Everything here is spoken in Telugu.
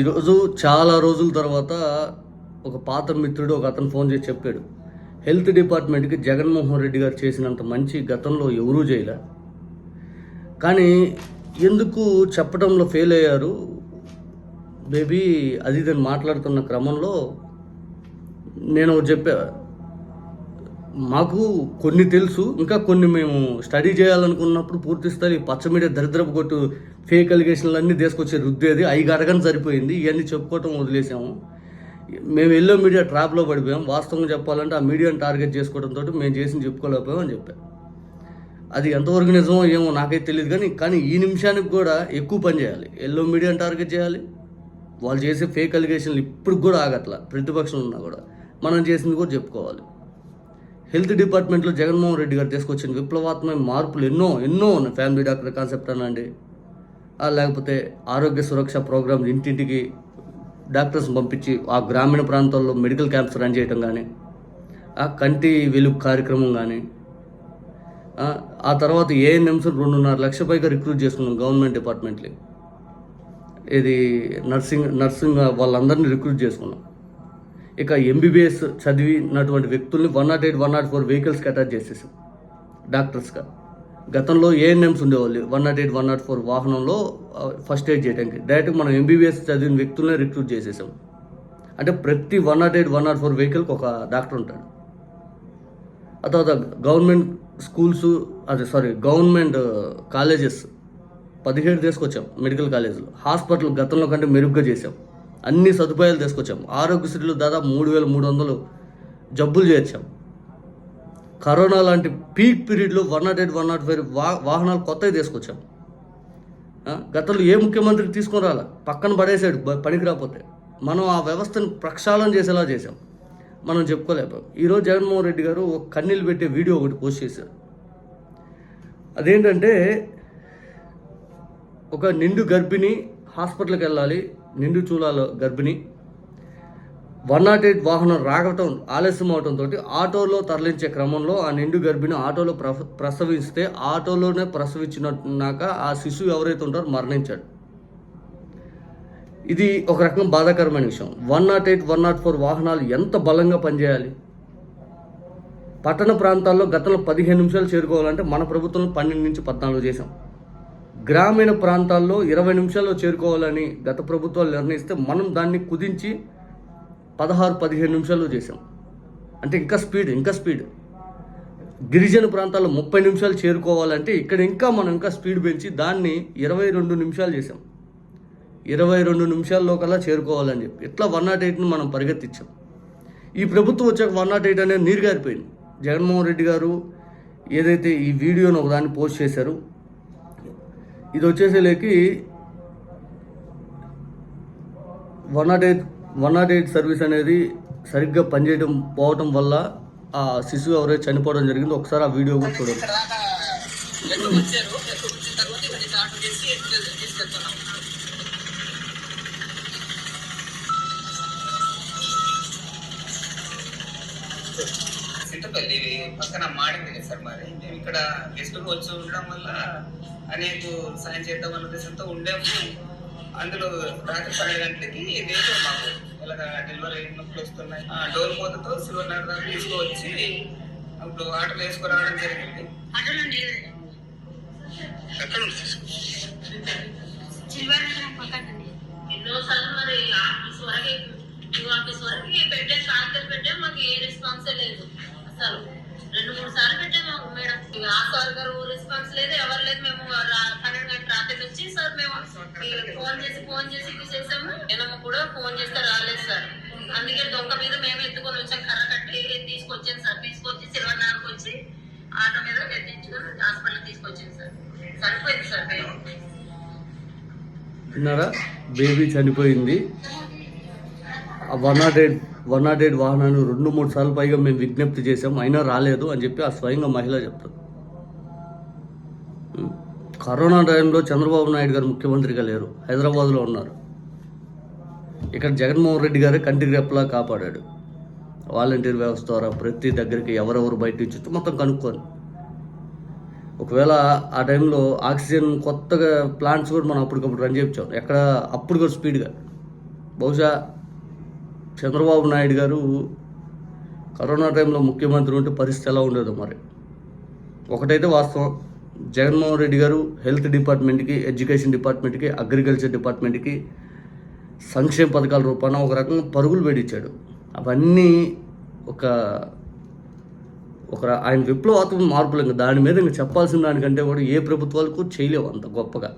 ఈరోజు చాలా రోజుల తర్వాత ఒక పాత మిత్రుడు ఒక అతను ఫోన్ చేసి చెప్పాడు. హెల్త్ డిపార్ట్మెంట్కి జగన్మోహన్ రెడ్డి గారు చేసినంత మంచి గతంలో ఎవరూ చేయలే. కానీ ఎందుకు చెప్పడంలో ఫెయిల్ అయ్యారు? బేబీ అది దాన్ని మాట్లాడుతున్న క్రమంలో నేను చెప్పా మాకు కొన్ని తెలుసు. ఇంకా కొన్ని మేము స్టడీ చేయాలనుకున్నప్పుడు పూర్తి స్థాయి పచ్చ మీడియా దరిద్రపు కొట్టు ఫేక్ అలిగేషన్లు అన్నీ తీసుకొచ్చే రుద్దేది. అవి అడగని సరిపోయింది. ఇవన్నీ చెప్పుకోవటం వదిలేసాము. మేము ఎల్లో మీడియా ట్రాప్లో పడిపోయాం. వాస్తవం చెప్పాలంటే ఆ మీడియాని టార్గెట్ చేసుకోవడంతో మేము చేసింది చెప్పుకోలేకపోయాం అని చెప్పాం. అది ఎంతవరకు నిజమో ఏమో నాకైతే తెలియదు కానీ కానీ ఈ నిమిషానికి కూడా ఎక్కువ పని చేయాలి. ఎల్లో మీడియాని టార్గెట్ చేయాలి. వాళ్ళు చేసే ఫేక్ అలిగేషన్లు ఇప్పుడు కూడా ఆగట్ల. ప్రతిపక్షం ఉన్నా కూడా. మనం చేసింది కూడా చెప్పుకోవాలి. హెల్త్ డిపార్ట్మెంట్లో జగన్మోహన్ రెడ్డి గారు తీసుకొచ్చిన విప్లవాత్మక మార్పులు ఎన్నో ఎన్నో ఉన్నాయి. ఫ్యామిలీ డాక్టర్ కాన్సెప్ట్ అనండి లేకపోతే ఆరోగ్య సురక్ష ప్రోగ్రాం ఇంటింటికి డాక్టర్స్ పంపించి ఆ గ్రామీణ ప్రాంతాల్లో మెడికల్ క్యాంప్స్ రన్ చేయడం కానీ ఆ కంటి వెలుగు కార్యక్రమం కానీ ఆ, తర్వాత ఏఎన్ఎంస్ రెండున్నర లక్ష పైగా రిక్రూట్ చేసుకున్నాం గవర్నమెంట్ డిపార్ట్మెంట్లే. ఇది నర్సింగ్ నర్సింగ్ వాళ్ళందరినీ రిక్రూట్ చేసుకున్నాం. ఇక ఎంబీబీఎస్ చదివినటువంటి వ్యక్తుల్ని one nought eight one nought four వెహికల్స్కి attach చేసేసాం. డాక్టర్స్గా గతంలో ఏఎన్ఎంస్ ఉండేవాళ్ళు. One nought eight one nought four వాహనంలో ఫస్ట్ ఎయిడ్ చేయడానికి డైరెక్ట్ మనం ఎంబీబీఎస్ చదివిన వ్యక్తులనే రిక్రూట్ చేసేసాం. అంటే ప్రతి one nought eight one nought four వెహికల్కి ఒక డాక్టర్ ఉంటాడు. ఆ తర్వాత గవర్నమెంట్ స్కూల్స్ అదే సారీ గవర్నమెంట్ కాలేజెస్. పదిహేడు తీసుకొచ్చాం మెడికల్ కాలేజీలో. హాస్పిటల్ గతంలో కంటే మెరుగ్గా చేసాం. అన్ని సదుపాయాలు తీసుకొచ్చాం. ఆరోగ్యశ్రీలు దాదాపు మూడు వేల మూడు వందలు జబ్బులు చేర్చాం కరోనా లాంటి పీక్ పీరియడ్లో one nought eight one nought five వా వాహనాలు కొత్తవి తీసుకొచ్చాం. గతంలో ఏ ముఖ్యమంత్రి తీసుకొని రాలా? పక్కన పడేసాడు పనికి రాకపోతే. మనం ఆ వ్యవస్థను ప్రక్షాళన చేసేలా చేసాం మనం చెప్పుకోలేకపోయాం. ఈరోజు జగన్మోహన్ రెడ్డి గారు ఒక కన్నీళ్ళు పెట్టే వీడియో ఒకటి పోస్ట్ చేశారు. అదేంటంటే ఒక నిండు గర్భిణి హాస్పిటల్కి వెళ్ళాలి. నిండు చూలాల గర్భిణి. వన్ నాట్ ఎయిట్ వాహనం రాగటం ఆలస్యం అవడంతో ఆటోలో తరలించే క్రమంలో ఆ నిండు గర్భిణి ఆటోలో ప్రస ప్రసవిస్తే ఆటోలోనే ప్రసవించినాక ఆ శిశువు ఎవరైతే ఉంటారో మరణించాడు. ఇది ఒక రకం బాధాకరమైన విషయం. One nought eight one nought four వాహనాలు ఎంత బలంగా పనిచేయాలి? పట్టణ ప్రాంతాల్లో గతంలో పదిహేను నిమిషాలు చేరుకోవాలంటే మన ప్రభుత్వం పన్నెండు నుంచి పద్నాలుగు చేసాం గ్రామీణ ప్రాంతాల్లో ఇరవై నిమిషాల్లో చేరుకోవాలని గత ప్రభుత్వాలు నిర్ణయిస్తే మనం దాన్ని కుదించి పదహారు పదిహేను నిమిషాల్లో చేసాం అంటే ఇంకా స్పీడ్ ఇంకా స్పీడ్. గిరిజన ప్రాంతాల్లో ముప్పై నిమిషాలు చేరుకోవాలంటే ఇక్కడ ఇంకా మనం ఇంకా స్పీడ్ పెంచి దాన్ని ఇరవై రెండు నిమిషాలు చేసాం ఇరవై రెండు నిమిషాల్లో కల్లా చేరుకోవాలని చెప్పి. ఇట్లా వన్ నాట్ ఎయిట్ని మనం పరిగెత్తించాం ఈ ప్రభుత్వం వచ్చాక వన్ నాట్ ఎయిట్ అనేది నీరు గారిపోయింది జగన్మోహన్ రెడ్డి గారు ఏదైతే ఈ వీడియోను ఒకదాన్ని పోస్ట్ చేశారు ఇది వచ్చేసేలేకి one nought eight one nought eight service అనేది సరిగ్గా పనిచేయడం పోవటం వల్ల ఆ శిశువు ఎవరైతే చనిపోవడం జరిగిందో ఒకసారి ఆ వీడియో కూడా చూడండి. పక్కన మాడింది సార్ మరి. మేము ఇక్కడ గెస్టులు వచ్చి ఉండడం వల్ల అనేక సాయం చేద్దాం అన్న ఉద్దేశంతో ఉండేము. అందులో రాత్రి పన్నెండు గంటలకి రేపు మాకు. ఇలాగ డెలివరీ నొప్పులు వస్తున్నాయి. ఆ, డోర్ మూతతో సిల్వర్ నగర్ దాకా తీసుకువచ్చి అప్పుడు ఆటోలో వేసుకురావడం జరిగింది. ఎక్కడ ఎన్నోసార్లు మరి ఆఫీస్ వరకు ఈ ఆఫీస్ వరకు పెట్టే కాగితాలు పెట్టే మాకు ఏ రెస్పాన్స్ లేదు. అసలు రెండు మూడు సార్లు పెట్టాము మేడం. ఆ సార్ గారు రెస్పాన్స్ లేదు ఎవరు లేదు మేము రా- పన్నెండు గంటల రాత్రి వచ్చి సార్ మేము ఫోన్ చేసి ఫోన్ చేసి ఇది చేసాము నేను కూడా ఫోన్ చేస్తే రాలేదు సార్. అందుకే దొంగ మీద మేము ఎత్తుకొని వచ్చాం కర్ర కట్టి తీసుకొచ్చాను సార్. తీసుకొచ్చి సిల్వర్ వచ్చి ఆటో మీద ఎత్తించుకొని హాస్పిటల్ తీసుకొచ్చాను సార్. చనిపోయింది సార్ మేము. బేబీ చనిపోయింది. One nought eight one nought eight వాహనాన్ని రెండు మూడు సార్లు పైగా మేము విజ్ఞప్తి చేసాం అయినా రాలేదు అని చెప్పి ఆ స్వయంగా మహిళ చెప్తుంది. కరోనా టైంలో చంద్రబాబు నాయుడు గారు ముఖ్యమంత్రిగా లేరు. హైదరాబాద్లో ఉన్నారు. ఇక్కడ జగన్మోహన్ రెడ్డి గారే కంటికి రెప్పలా కాపాడాడు. వాలంటీర్ వ్యవస్థ ద్వారా ప్రతి దగ్గరికి ఎవరెవరు బయట నుంచి మొత్తం కనుక్కొని. ఒకవేళ ఆ టైంలో ఆక్సిజన్ కొత్తగా ప్లాంట్స్ కూడా మనం అప్పటికప్పుడు రన్ చేయించాం. ఎక్కడ? అప్పుడు కూడా స్పీడ్గా. బహుశా చంద్రబాబు నాయుడు గారు కరోనా టైంలో ముఖ్యమంత్రి ఉంటే పరిస్థితి ఎలా ఉండేదో మరి. ఒకటైతే వాస్తవం. జగన్మోహన్ రెడ్డి గారు హెల్త్ డిపార్ట్మెంట్కి ఎడ్యుకేషన్ డిపార్ట్మెంట్కి అగ్రికల్చర్ డిపార్ట్మెంట్కి సంక్షేమ పథకాల రూపాన ఒక రకంగా పరుగులు పెట్టించాడు. అవన్నీ ఒక ఒక ఆయన విప్లవాత్మక మార్పులు. ఇంకా దాని మీద ఇంకా చెప్పాల్సిన దానికంటే కూడా ఏ ప్రభుత్వాలకు చేయలేవు అంత గొప్పగా.